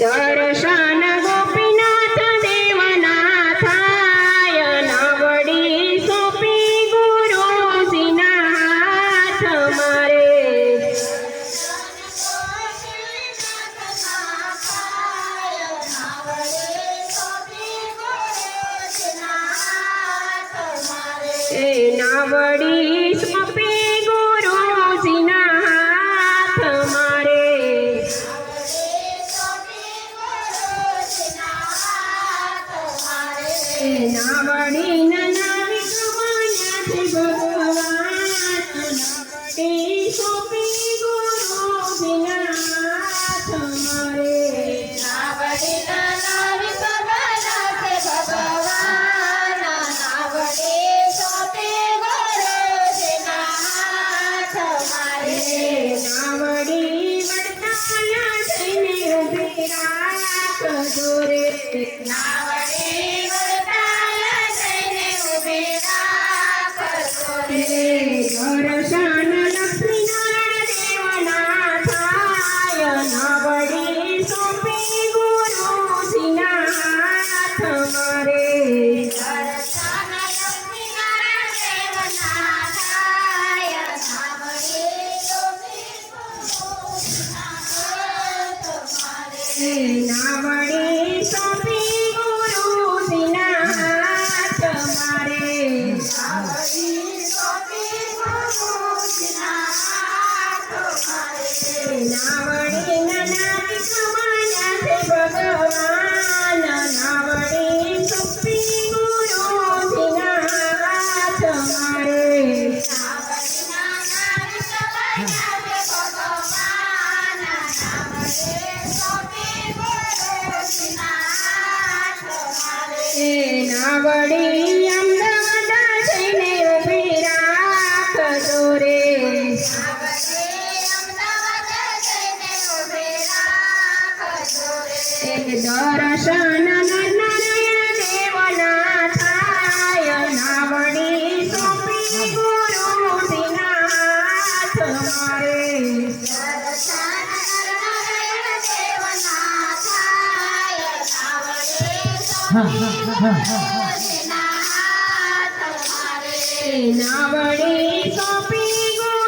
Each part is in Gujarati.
દર્શન ગોપીનાથ દેવના થાય નાવડી સોંપી ગુરુજીના હાથ મારે. એ નાવડી સોંપી ગુરુજીના હાથ મારે. એ નાવડી નાવડી અમદાવાદ જઈને ઊભી રાખજો રે દર્શન નારાયણ દેવના થાય નાવડી હાથ મારે એ નાવડી સોંપી ગુરુજીના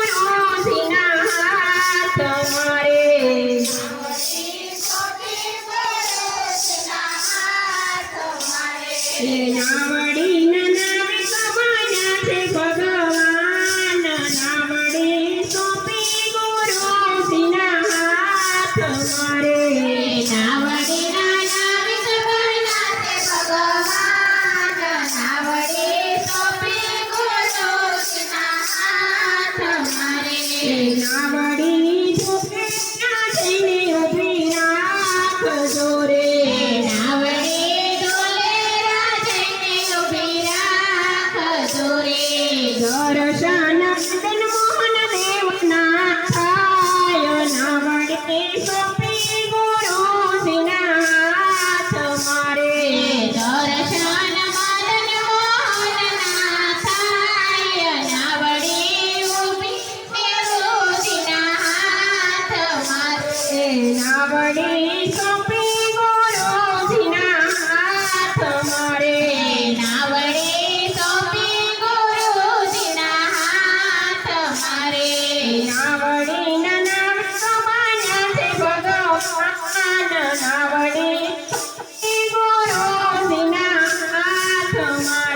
so much.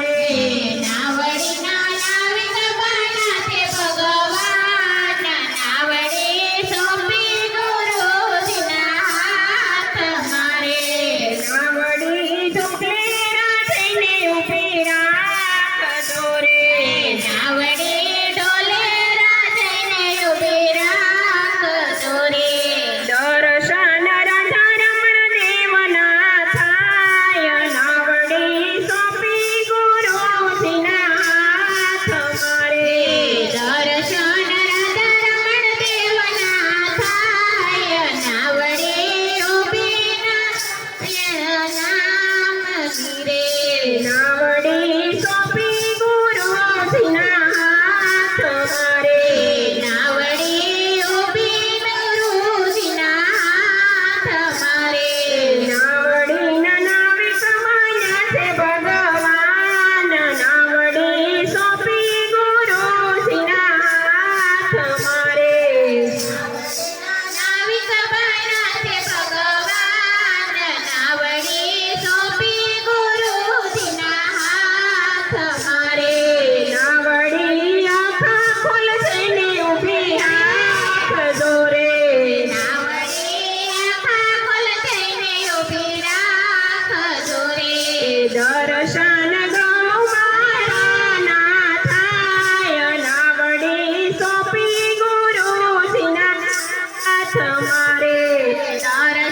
મારે